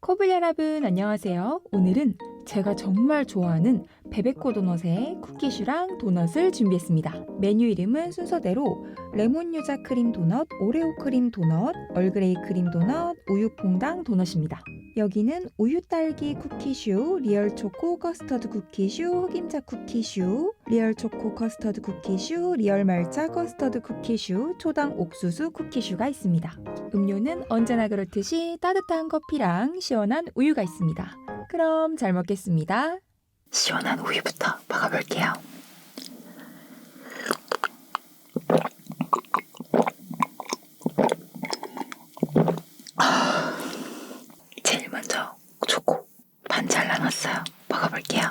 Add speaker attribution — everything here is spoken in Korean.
Speaker 1: 커블 여러분 안녕하세요. 오늘은 제가 정말 좋아하는 베베코 도넛의 쿠키슈랑 도넛을 준비했습니다. 메뉴 이름은 순서대로 레몬 유자 크림 도넛, 오레오 크림 도넛, 얼그레이 크림 도넛, 우유 퐁당 도넛입니다. 여기는 우유 딸기 쿠키슈, 리얼 초코 커스터드 쿠키슈, 흑임자 쿠키슈, 리얼 초코 커스터드 쿠키슈, 리얼 말차 커스터드 쿠키슈, 초당 옥수수 쿠키슈가 있습니다. 음료는 언제나 그렇듯이 따뜻한 커피랑 시원한 우유가 있습니다. 그럼 잘 먹겠습니다. 시원한 우유부터 먹어볼게요. 아, 제일 먼저 초코 반 잘라놨어요. 먹어볼게요.